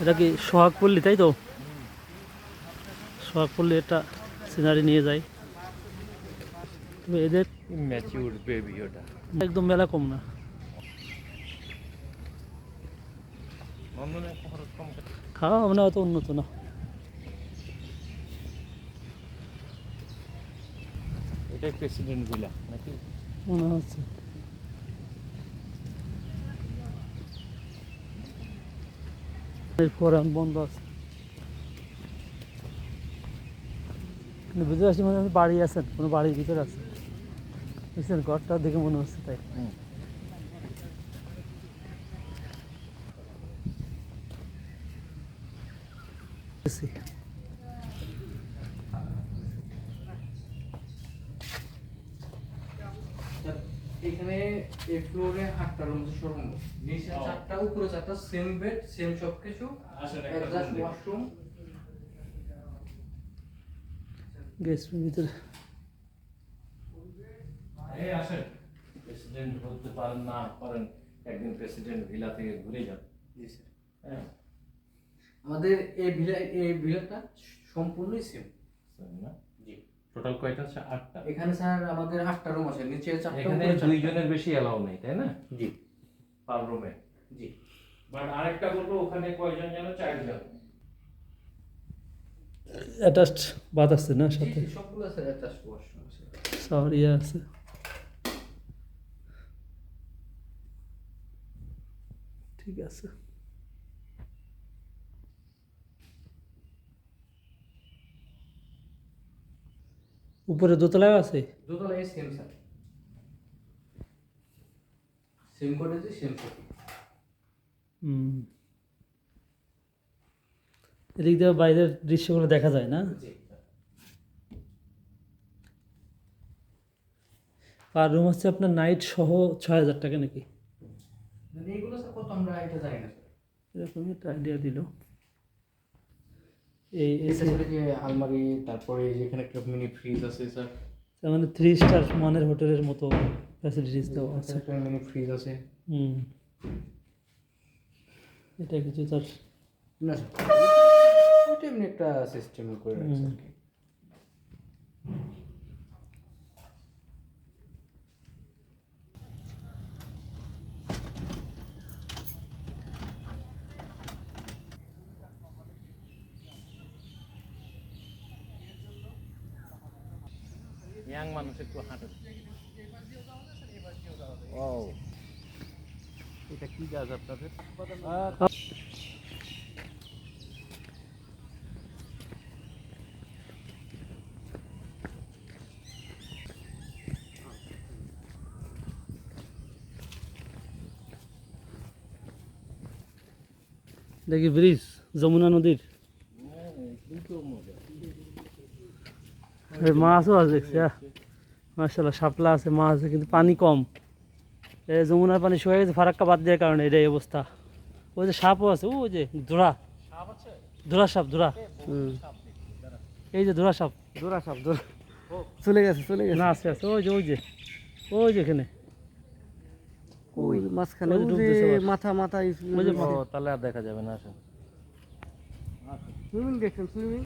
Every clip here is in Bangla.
এটা কি সোহাগ পল্লী তাই তো? সোহাগ পল্লী একটা সিনারি নিয়ে যায়। তবে এদের ম্যাচিউর বেবি ওটা। একদম মেলা কম না। খাওয়া মানে অত উন্নত না। এটাই প্রেসিডেন্ট ভিলা নাকি? মনে হচ্ছে। এরপর এখন বন্ধ আছে। বুঝতে পারছি মনে হয় বাড়ি আছেন কোনো বাড়ির ভিতরে আছে বুঝছেন? ঘরটা দেখে মনে হচ্ছে তাই। হুম। এখানে এই ফ্লোরে আটটা রুম সর্বমোট নিচে চারটা উপরে চারটা সেম বেড সেম সব কিছু অ্যাডজাস্ট ওয়াশরুম গেস্ট ভিতরে। এই আসেন। প্রেসিডেন্ট হতে পারেন না পারেন একদিন প্রেসিডেন্ট ভিলা থেকে ঘুরে যান। জি স্যার হ্যাঁ। আমাদের এই ভিলা এই ভিলাটা সম্পূর্ণই সেম না? টোটাল কয়টা আছে? আটটা? এখানে স্যার আমাদের আটটা রুম আছে নিচে চারটা এখানে দুইজনের বেশি এলাও নেই তাই না? জি। পার রুমে জি। বাট আরেকটা বলব ওখানে কয়জন যেন? চারজন। অ্যাটাচড বাদ আছে না সাথে? সবগুলো আছে অ্যাটাচড ওয়াশরুম আছে। ইয়ে আছে। ঠিক আছে। উপরে দোতলায় আছে? দুতলায় সেম স্যার সেম করেছি সেম হুম। এদিক দিয়ে বাইরের দৃশ্যগুলো দেখা যায় না? আর রুম হচ্ছে আপনার নাইট সহ ছয় হাজার টাকা নাকি? মানে স্যার কত আমরা এটা জানি না এরকমই একটা আইডিয়া দিল। এই স্যার যে আলমারি তারপরে যেখানে একটা মিনি ফ্রিজ আছে স্যার তার মানে থ্রি স্টার মানের হোটেলের মতো ফ্যাসিলিটিস দেওয়া আছে। একটা মিনি ফ্রিজ আছে। হুম। এটা কিছু তার না স্যার ওইটা এমনি একটা সিস্টেম করে রাখছে ইয়াং মানুষ একটু হাঁটে। ও এটা কি গাছ আপনাদের? দেখি ব্রিজ যমুনা নদীর। মাছও আছে দেখছি মার্শাল্লাহ শাপলা আছে মাছ আছে কিন্তু পানি কম। এই যমুনার পানি শুয়ে গেছে ফারাক্কা বাদ দেওয়ার কারণে এটাই অবস্থা। ওই যে সাপও আছে ও যে ধোড়া ধোড়া সাপ ধোড়া এই যে ধোড়া সাপ। দোরা সাপ দোরা চলে গেছে চলে গেছে। না আছে আছে ওই যে ওই যে ওই যে এখানে। ওই মাঝখানে। মাথা মাথা তাহলে আর দেখা যাবে না আসেন। সুইমিং দেখছেন সুইমিং?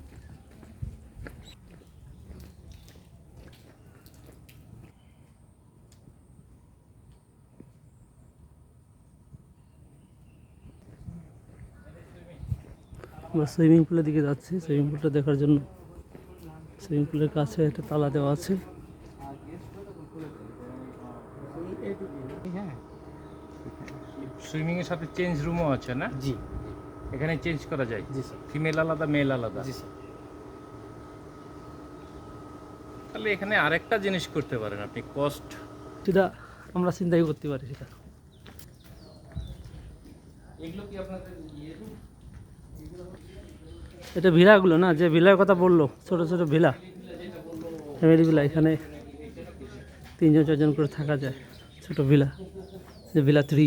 আমরা সুইমিং পুলের দিকে যাচ্ছি। সুইমিং পুলটা দেখার জন্য সুইমিং পুলের কাছে একটা তালা দেওয়া আছে। সুইমিং এর সাথে চেঞ্জ রুমও আছে না? জি। এখানে চেঞ্জ করা যায়? জি স্যার। ফিমেল আলাদা মেল আলাদা? জি স্যার। তাহলে এখানে আরেকটা জিনিস করতে পারেন আপনি কস্ট। সেটা আমরা চিন্তাই করতে পারি সেটা। এগুলো কি আপনাদের ইয়ে? এটা ভিলাগুলো না যে ভিলার কথা বলল ছোট ছোট ভিলা। ফ্যামিলি ভিলা এখানে তিনজন চারজন করে থাকা যায় ছোট ভিলা যে ভিলা থ্রি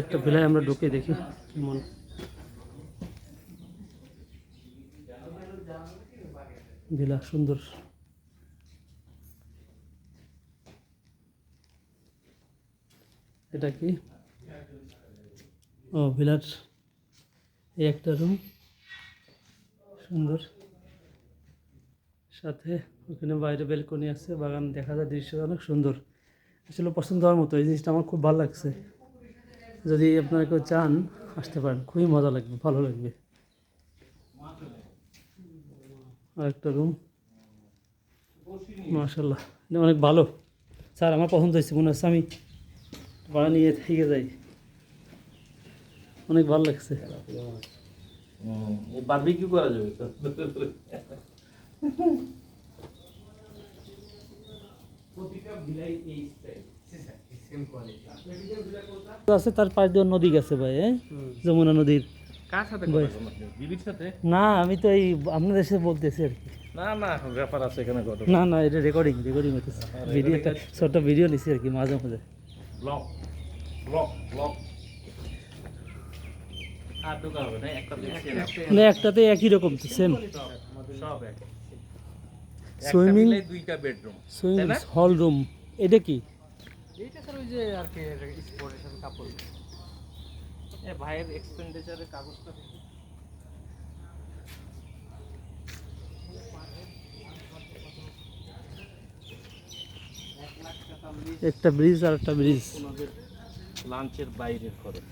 একটা ভিলায় আমরা ঢুকে দেখি কেমন ভিলা সুন্দর। এটা কি? ও, ভিলার এই একটা রুম সুন্দর। সাথে ওখানে বাইরে বেলকনি আছে, বাগান দেখা যায় দৃশ্যটা অনেক সুন্দর। আসলে পছন্দ হওয়ার মতো, এই জিনিসটা আমার খুব ভালো লাগছে। যদি আপনারা কেউ চান, আসতে পারেন। খুবই মজা লাগবে, ভালো লাগবে। আর একটা রুম মাশাল্লাহ এটা অনেক ভালো। স্যার আমার পছন্দ হয়েছে মনে হচ্ছে আমি ভাড়া নিয়ে থেকে যাই। অনেক ভালো লাগছে। বারবিকিউ করা যাবে তো? আছে তার পাশ দিয়ে নদী গেছে ভাই হ্যাঁ? যমুনা নদীর। কার সাথে ভাই। দিদির সাথে? না আমি তো এই আপনাদের সাথে বলতেছি আর কি। না না ব্যাপার আছে এখানে ঘটনা না না এটা রেকর্ডিং রেকর্ডিং হইতেছে। ভিডিও একটা ছোট ভিডিও নিছি আর কি মাঝে মাঝে ব্লক ব্লক ব্লক আর ঢোকা হবে না একটা দেখছি না। একটাতে একই রকম সেম সব এক। সুইমিং একটা দুইটা বেডরুম সুইমিং হল রুম এটা কি? এইটা স্যার ওই যে আর কি স্পোর্টের সাথে কাপড় এ ভাইয়ের এক্সপেন্ডিচারের কাগজটা দেখি। একটা ব্রিজ আর একটা ব্রিজ লাঞ্চের বাইরের খরচ।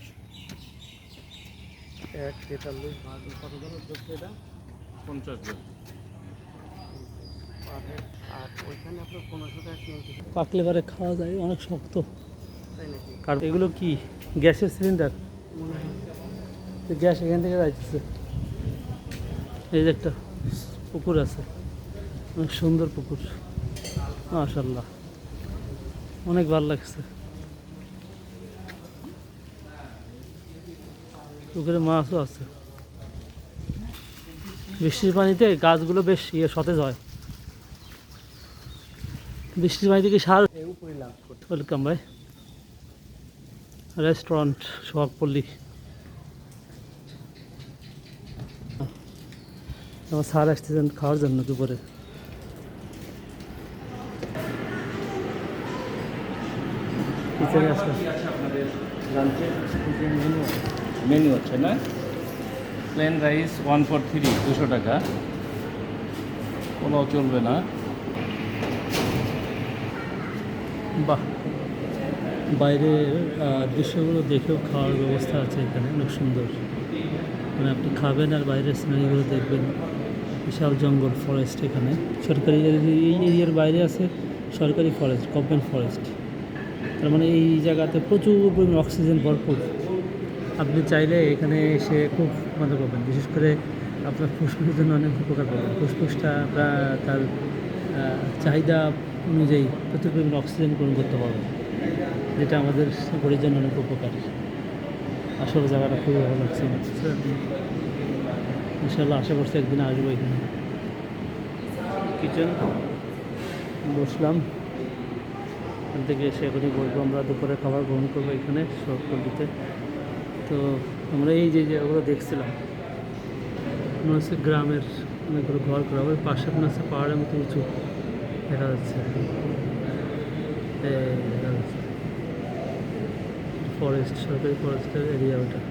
এক তেতাল্লিশ কত জন এটা পঞ্চাশ জন আর ওইখানে আপনার পনেরোশো টাকা পাকলে পরে খাওয়া যায় অনেক শক্ত। তাই কারণ এগুলো কি গ্যাসের সিলিন্ডার গ্যাস এখান থেকে যাইতেছে। এই যে একটা পুকুর আছে। অনেক সুন্দর পুকুর। মাশাল্লাহ অনেক ভালো লাগছে। পুকুরে মাছও আছে। বৃষ্টির পানিতে গাছগুলো বেশ ইয়ে সতেজ হয়। বৃষ্টির পানিতে কি সার ওয়েলকাম ভাই। রেস্টুরেন্ট সোহাগপল্লী আমার স্যার আসতেছেন খাওয়ার জন্য দুপুরে। কিচেনে আসলাম। মেনু আছে না? Plain rice one four three দুশো টাকা। পোলাও চলবে না। বাহ। বাইরে আহ, দৃশ্যগুলো দেখেও খাওয়ার ব্যবস্থা আছে এখানে অনেক সুন্দর। মানে আপনি খাবেন আর বাইরের সিনারিগুলো দেখবেন। বিশাল জঙ্গল ফরেস্ট এখানে। সরকারি এই এরিয়ার বাইরে আছে সরকারি ফরেস্ট গভর্নমেন্ট ফরেস্ট তার মানে এই জায়গাতে প্রচুর পরিমাণ অক্সিজেন ভরপুর। আপনি চাইলে এখানে এসে খুব মজা পাবেন। বিশেষ করে আপনার ফুসফুসের জন্য অনেক উপকার পাবেন। ফুসফুসটা তার চাহিদা অনুযায়ী প্রচুর পরিমাণ অক্সিজেন গ্রহণ করতে পারবেন। যেটা আমাদের শরীরের জন্য অনেক উপকার। আসলে জায়গাটা খুবই ভালো লাগছে। ইনশাল্লাহ আশা করছি একদিন আসব এখানে। কিচেন? বসলাম। এখান থেকে এসে এখনই বলব আমরা দুপুরে খাবার গ্রহণ করব এখানে সবকলিতে তো আমরা এই যে জায়গাগুলো দেখছিলাম মনে হচ্ছে গ্রামের অনেকগুলো ঘর করা ওই পাশে মনে হচ্ছে পাহাড়ের মতো উঁচু। দেখা যাচ্ছে। ফরেস্ট সরকারি ফরেস্টের এরিয়া ওটা